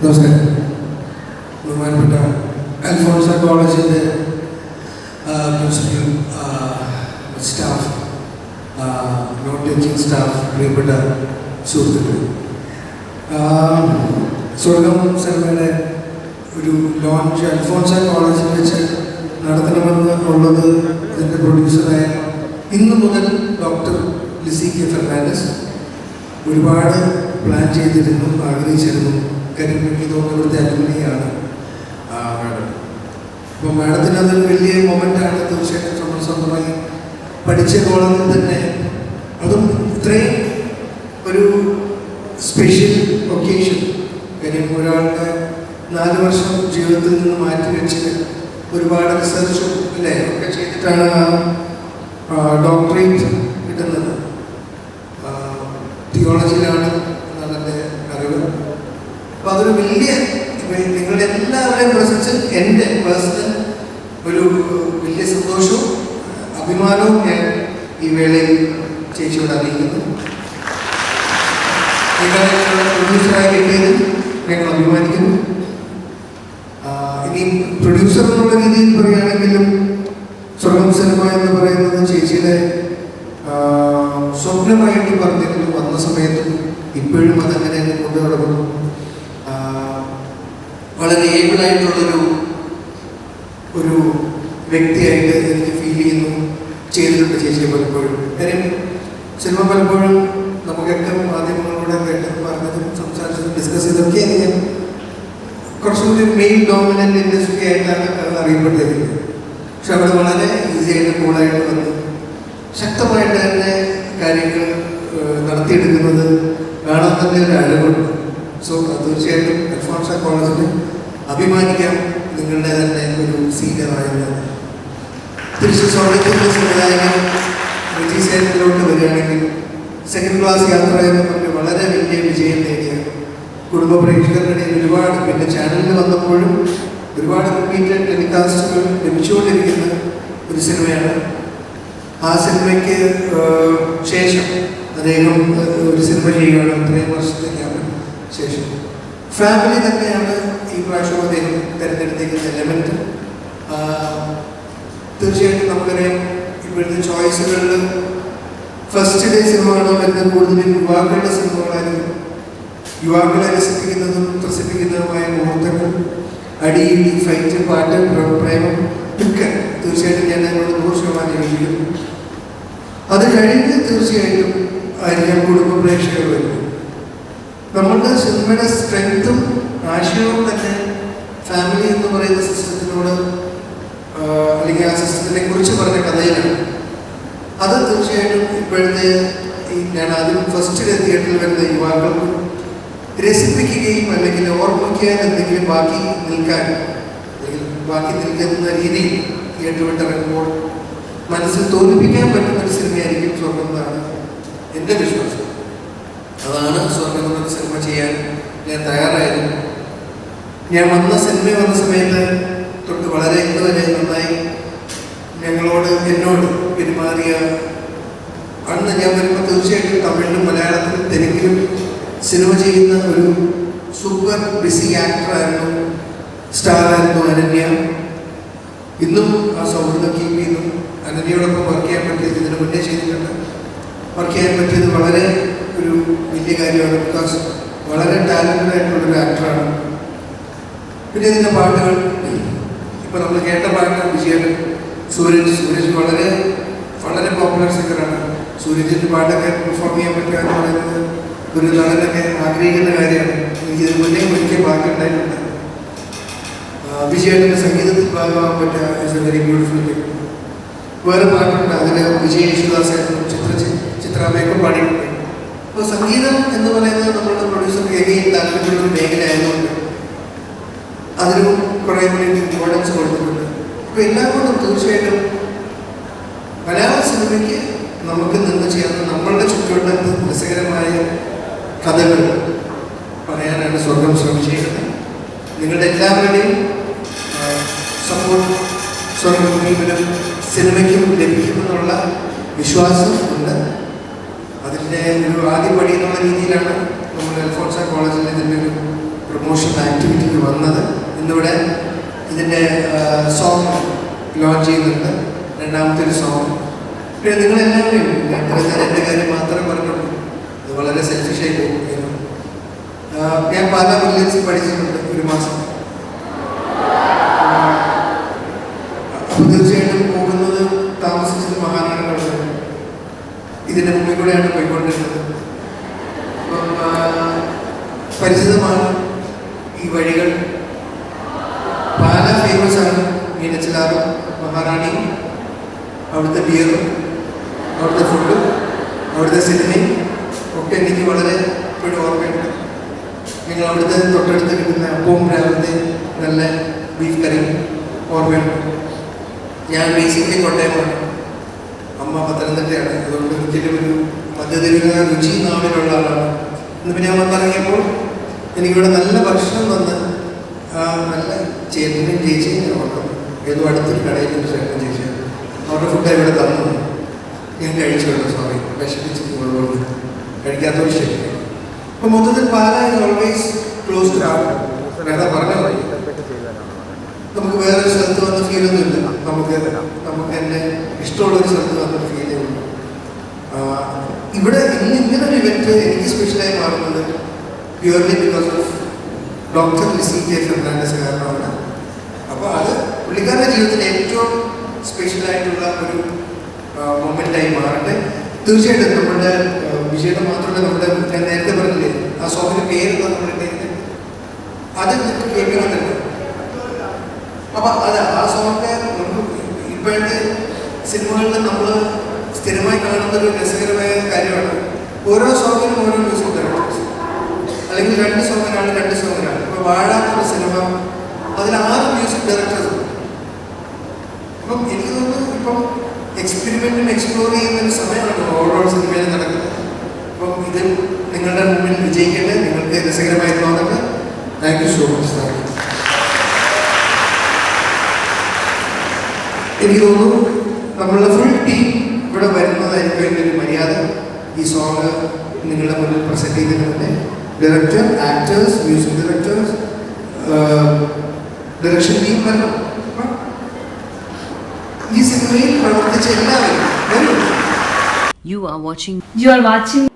നമസ്കാരം. ബഹുമാനപ്പെട്ട അൽഫോൺസ കോളേജിന്റെ principal staff non teaching staff പ്രിയപ്പെട്ട സുഹൃത്തുക്കൾ സ്വർഗം സിനിമയുടെ ഒരു ലോഞ്ച് അൽഫോൺസ കോളേജിൽ വെച്ച് നടത്തണമെന്ന് ഉള്ളത് ഇതിന്റെ പ്രൊഡ്യൂസറായ ഇന്ന് മുതൽ ഡോക്ടർ ലിസി കെ ഫെർണാണ്ടസ് ഒരുപാട് പ്ലാൻ ചെയ്തിരുന്നു ആഗ്രഹിച്ചിരുന്നു. കാര്യം എനിക്ക് തോന്നുന്നു ഇവിടുത്തെ മാഡം. അപ്പോൾ മാഡത്തിന് അതൊരു വലിയ മൊമെന്റാണ് തീർച്ചയായിട്ടും നമ്മൾ സ്വന്തമായി പഠിച്ച കോളേജിൽ തന്നെ. അതും ഇത്രയും ഒരു സ്പെഷ്യൽ ഒക്കേഷൻ കാര്യം ഒരാളുടെ നാല് വർഷം ജീവിതത്തിൽ നിന്ന് മാറ്റി വെച്ച് ഒരുപാട് റിസർച്ചും അല്ലേ ഒക്കെ ചെയ്തിട്ടാണ് ഡോക്ടറേറ്റ് കിട്ടുന്നത്. തിയോളജിയിലാണ് എന്നാണ് എന്റെ അറിവ് അപ്പോൾ അതൊരു വലിയ നിങ്ങളുടെ എല്ലാവരെയും പ്രസൻസ് എന്റെ പേഴ്സണൽ ഒരു വലിയ സന്തോഷവും അഭിമാനവും ഞാൻ ഈ വേളയിൽ ചേച്ചിയോട് അറിയിക്കുന്നു. പ്രൊഡ്യൂസറായി കിട്ടിയതിൽ ഞങ്ങൾ അഭിമാനിക്കുന്നു. ഇനി പ്രൊഡ്യൂസർ എന്നുള്ള രീതിയിൽ പറയുകയാണെങ്കിലും സ്വർഗം സിനിമ എന്ന് പറയുന്നത് ചേച്ചിയുടെ സ്വപ്നമായിട്ട് പറഞ്ഞിരുന്നു വന്ന സമയത്തും ഇപ്പോഴും അതങ്ങനെ തന്നെ കൊണ്ടു നടക്കുന്നു ആ, വളരെ ഏബിളായിട്ടുള്ളൊരു ഒരു വ്യക്തിയായിട്ട് എനിക്ക് ഫീൽ ചെയ്യുന്നു ചെയ്തിട്ടുണ്ട് ചേച്ചിയെ പലപ്പോഴും. കാര്യം സിനിമ പലപ്പോഴും നമുക്കൊക്കെ മാധ്യമങ്ങളിലൂടെ കേട്ടതും പറഞ്ഞതും സംസാരിച്ചതും ഡിസ്കസ് ചെയ്തൊക്കെ ഞാൻ കുറച്ചുകൂടി മെയിൻ ഡോമിനന്റ് ഇൻഡസ്ട്രി ആയിട്ടാണ് അറിയപ്പെട്ടിരിക്കുന്നത്. പക്ഷെ അവിടെ വളരെ ഈസി ആയിട്ട് കൂളായിട്ട് വന്ന് ശക്തമായിട്ട് തന്നെ കാര്യങ്ങൾ നടത്തിയെടുക്കുന്നത് കാണാൻ തന്നെ ഒരു അഴകുണ്ട് സോ തീർച്ചയായിട്ടും അൽഫോൺസ കോളേജിന് അഭിമാനിക്കാം. നിങ്ങളുടെ തന്നെ ഒരു സീനിയറായത് തിരിച്ച് സ്വർഗത്തിന്റെ സംവിധായകൻ റിജി സേനത്തിലോട്ട് വരികയാണെങ്കിൽ സെക്കൻഡ് ക്ലാസ് യാത്ര എന്ന് പറഞ്ഞ് വളരെ വലിയ വിജയം നേടിയ കുടുംബ പ്രേക്ഷകരുടെ ഒരുപാട് പിന്നെ ചാനലിൽ വന്നപ്പോഴും ഒരുപാട് റിപ്പീറ്റഡ് ടെലികാസ്റ്റുകൾ ലഭിച്ചുകൊണ്ടിരിക്കുന്ന ഒരു സിനിമയാണ്. ആ സിനിമയ്ക്ക് ശേഷം അദ്ദേഹം ഒരു സിനിമ ചെയ്യുകയാണ്. ഇത്രയും വർഷത്തേക്കാണ് ശേഷം ഫാമിലി തന്നെയാണ് ഈ പ്രാവശ്യം അദ്ദേഹം തിരഞ്ഞെടുത്തേക്കുന്ന എലമെന്റ് തീർച്ചയായിട്ടും നമുക്കറിയാം ഇപ്പോഴത്തെ ചോയ്സുകളിൽ ഫസ്റ്റ് ഡേ സിനിമകളോ വരുന്നത്. കൂടുതലും യുവാക്കളുടെ സിനിമകളായിരിക്കും യുവാക്കളെ രസിപ്പിക്കുന്നതും ത്രസിപ്പിക്കുന്നതുമായ മുഹൂർത്തങ്ങൾ അടി ഇടി ഫൈറ്റ് പാട്ട് പ്ര- പ്രേമം ഒക്കെ തീർച്ചയായിട്ടും ഞാൻ അതിനോട് നൂറ് ശതമാനം യോജിക്കുന്നു. അത് കഴിഞ്ഞ് തീർച്ചയായിട്ടും ആയിരിക്കാം കുടുംബ പ്രേക്ഷകർ വരും നമ്മളുടെ സിനിമയുടെ സ്ട്രെങ്തും ആശയവും തന്നെ ഫാമിലി എന്ന് പറയുന്ന സിസ്റ്റത്തിനോട് അല്ലെങ്കിൽ ആ സിസ്റ്റത്തിനെ കുറിച്ച് പറഞ്ഞ കഥയിലാണ്. അത് തീർച്ചയായിട്ടും ഇപ്പോഴത്തെ ഞാൻ ആദ്യം ഫസ്റ്റ് തിയേറ്ററിൽ വരുന്ന യുവാക്കൾക്കും രസിപ്പിക്കുകയും അല്ലെങ്കിൽ ഓർമ്മിക്കാൻ എന്തെങ്കിലും ബാക്കി നിൽക്കാൻ അല്ലെങ്കിൽ ബാക്കി നിൽക്കുന്ന രീതിയിൽ തിയേറ്റർ വിട്ടിറങ്ങുമ്പോൾ മനസ്സിൽ തോന്നിപ്പിക്കാൻ പറ്റുന്ന ഒരു സിനിമയായിരിക്കും സ്വർഗം എന്നാണ് എന്റെ വിശ്വാസം. അതാണ് എന്ന സിനിമ ചെയ്യാൻ ഞാൻ തയ്യാറായത്. ഞാൻ വന്ന സിനിമ വന്ന സമയത്ത് തൊട്ട് വളരെ ഇന്നുവരെ നന്നായി ഞങ്ങളോട് എന്നോട് പെരുമാറിയ അന്ന് ഞാൻ വരുമ്പോൾ തീർച്ചയായിട്ടും തമിഴിലും മലയാളത്തിലും തെലുങ്കിലും സിനിമ ചെയ്യുന്ന ഒരു സൂപ്പർ ബിസി ആക്ടറായിരുന്നു സ്റ്റാറായിരുന്നു അനന്യ. ഇന്നും ആ സൗഹൃദം കീപ്പ് ചെയ്യുന്നു അനന്യയോടൊപ്പം വർക്ക് ചെയ്യാൻ പറ്റിയത് ഇതിന് മുന്നേ ചെയ്തിട്ടുണ്ട്. വർക്ക് ചെയ്യാൻ പറ്റിയത് വളരെ ഒരു വലിയ കാര്യമാണ്. ബിക്കോസ് വളരെ ടാലന്റഡ് ആയിട്ടുള്ളൊരു ആക്ടറാണ് പിന്നെ ഇതിന്റെ പാട്ടുകൾ ഇപ്പോൾ നമ്മൾ കേട്ട പാട്ട് വിജയൻ സൂരജ്. സൂരജ് വളരെ വളരെ പോപ്പുലർ സിംഗറാണ് സൂരജിന്റെ പാട്ടൊക്കെ പെർഫോം ചെയ്യാൻ പറ്റുക എന്ന് പറയുന്നത് ഒരു നടനൊക്കെ ആഗ്രഹിക്കുന്ന കാര്യമാണ്. എനിക്ക് ഇതിന് മുന്നേ ഒരിക്കൽ ഭാഗ്യം ഉണ്ടായിട്ടുണ്ട്. വിജയേട്ടന്റെ സംഗീതത്തിൽ ഭാഗമാകാൻ പറ്റുക is a very beautiful thing വേറെ പാട്ടുണ്ട്. അതിൽ വിജയ് യേശുദാസ് ചിത്ര ചിത്രാമയൊക്കെ പാടിയിട്ടുണ്ട്. അപ്പോൾ സംഗീതം എന്ന് പറയുന്നത് നമ്മളുടെ പ്രൊഡ്യൂസർ എഗെയിൻ താല്പര്യമുള്ള ഒരു മേഖല ആയതുകൊണ്ട് അതിനും കുറേ കൂടി ഇമ്പോർട്ടൻസ് കൊടുക്കുന്നുണ്ട് അപ്പോൾ എല്ലാം കൊണ്ടും തീർച്ചയായിട്ടും മലയാള സിനിമയ്ക്ക് നമുക്ക് നിന്ന് ചെയ്യാവുന്ന നമ്മളുടെ ചുറ്റുവട്ടത്ത് രസകരമായ കഥകൾ പറയാനാണ് സ്വർഗം ശ്രമിച്ചിരിക്കുന്നത് നിങ്ങളുടെ എല്ലാവരുടെയും സപ്പോർട്ട് സ്വർഗം സിനിമയ്ക്കും ലഭിക്കുമെന്നുള്ള വിശ്വാസം ഉണ്ട്. അതിന്റെ ഒരു ആദ്യ പടി എന്നുള്ള രീതിയിലാണ് നമ്മൾ അൽഫോൺസ കോളേജിൽ ഇതിന്റെ ഒരു പ്രൊമോഷൻ ആക്ടിവിറ്റിക്ക് വന്നത്. ഇന്നിവിടെ ഇതിന്റെ സോങ് ലോഞ്ച് ചെയ്യുന്നുണ്ട്. രണ്ടാമത്തെ ഒരു സോങ് പിന്നെ നിങ്ങളെല്ലാവരും ഞാൻ ഇത്രയും എന്റെ കാര്യം മാത്രം പറഞ്ഞുള്ളൂ അത് വളരെ സെൽഫിഷായി പോകും ആഹ് ഞാൻ പല വില്ലേജിൽ പഠിച്ചിട്ടുണ്ട് ഒരു മാസം. ഇതിന്റെ മുമ്പിൽ കൂടെയാണ് പോയിക്കൊണ്ടിരുന്നത്. പരിചിതമാണ് ഈ വഴികൾ. പാല ഫേമസ് ആണ് മീനച്ചിലാറും മഹാറാണിയും അവിടുത്തെ ബിയറും അവിടുത്തെ ഫുഡും അവിടുത്തെ സിനിമയും ഒക്കെ എനിക്ക് വളരെ ഇപ്പോഴും ഓർമ്മയുണ്ട്. നിങ്ങൾ അവിടുത്തെ തൊട്ടടുത്ത് കിട്ടുന്ന അപ്പവും രാവിലത്തെ നല്ല ബീഫ് കറിയും ഓർമ്മയുണ്ട്. ഞാൻ ബേസിക്കലി കോട്ടയമാണ്. അമ്മ പത്തനംതിട്ടയാണ്. അതുകൊണ്ട് ഒരിക്കലും ഒരു മധ്യതിരുന്ന രുചി നാവിലുള്ള ആളാണ് ഇന്നിപ്പോൾ ഞാൻ വന്നിറങ്ങിയപ്പോൾ എനിക്കിവിടെ നല്ല ഭക്ഷണം തന്ന് നല്ല ചേട്ടനും ചേച്ചിയും ഞാൻ ഓർക്കണം ഏതോ അടുത്തൊരു കടയിൽ നിന്ന് ചേട്ടനും ചേച്ചി അവരുടെ ഫുഡ് ഇവിടെ തന്നു. ഞാൻ കഴിച്ചു കേട്ടോ സോറി വിഷമിച്ച് പോകുന്നത് കഴിക്കാത്തൊരു ശരി അപ്പം മൊത്തത്തിൽ പാല ഓൾവേസ് ക്ലോസ് ആണ്. നേതാ പറഞ്ഞ? നമുക്ക് വേറൊരു സ്ഥലത്ത് വന്ന ഫീലൊന്നും ഇല്ല നമുക്ക് നമുക്ക് എന്നെ ഇഷ്ടമുള്ള ഒരു സ്ഥലത്ത് വന്ന ഫീൽ ചെയ്യുന്നു ഇവിടെ ഇന്ന് ഇങ്ങനൊരു ഇവന്റ് എനിക്ക് സ്പെഷ്യലായി മാറുന്നത് purely because of doctor Lizzy K Fernandez കാരണമാണ്. അപ്പോൾ അത് പുള്ളിക്കാരുടെ ജീവിതത്തിൽ ഏറ്റവും സ്പെഷ്യലായിട്ടുള്ള ഒരു മൊമെന്റായി മാറട്ടെ. തീർച്ചയായിട്ടും നമ്മുടെ വിജയത്തെ മാത്രമല്ല നമ്മുടെ ഞാൻ നേരത്തെ പറഞ്ഞില്ലേ ആ സോങ്ങിന്റെ പേരുള്ള നമ്മുടെ അത് കേൾക്കുന്നുണ്ട് അപ്പൊ അത് ആ സോങ്ങിന്റെ നമുക്ക് ഇപ്പോഴത്തെ സിനിമകളിൽ നമ്മൾ സ്ഥിരമായി കാണുന്ന ഒരു രസകരമായ കാര്യമാണ്. ഓരോ സോങ്ങിനും ഓരോ മ്യൂസിക് ഡയറക്ടേഴ്സ് അല്ലെങ്കിൽ രണ്ട് സോങ്ങിനാണ് രണ്ട് സോങ്ങിനാണ്. ഇപ്പോൾ വാഴ എന്ന സിനിമ അതിൽ ആറ് മ്യൂസിക് ഡയറക്ടേഴ്സ് ഉണ്ട്. അപ്പം എനിക്ക് തോന്നുന്നു ഇപ്പം എക്സ്പെരിമെന്റിന് എക്സ്പ്ലോർ ചെയ്യുന്ന ഒരു സമയമാണ് ഓരോ സിനിമയിൽ നടക്കുന്നത്. അപ്പം ഇത് നിങ്ങളുടെ മുമ്പിൽ വിജയിക്കട്ടെ. നിങ്ങൾക്ക് രസകരമായി തോന്നട്ടെ. Thank you so much. Thank you. എനിക്ക് തോന്നുന്നു നമ്മളുടെ ഫുൾ ടീം ഇവിടെ വരുന്നതായിരിക്കും എന്റെ ഒരു മര്യാദ. ഈ സോങ് നിങ്ങളുടെ മുന്നിൽ പ്രസന്റ് ചെയ്തിട്ടുണ്ട്. Director actors music directors direction team വരണം. ഈ സിനിമയിൽ പ്രവർത്തിച്ച എല്ലാവരും you You are watching You are watching You're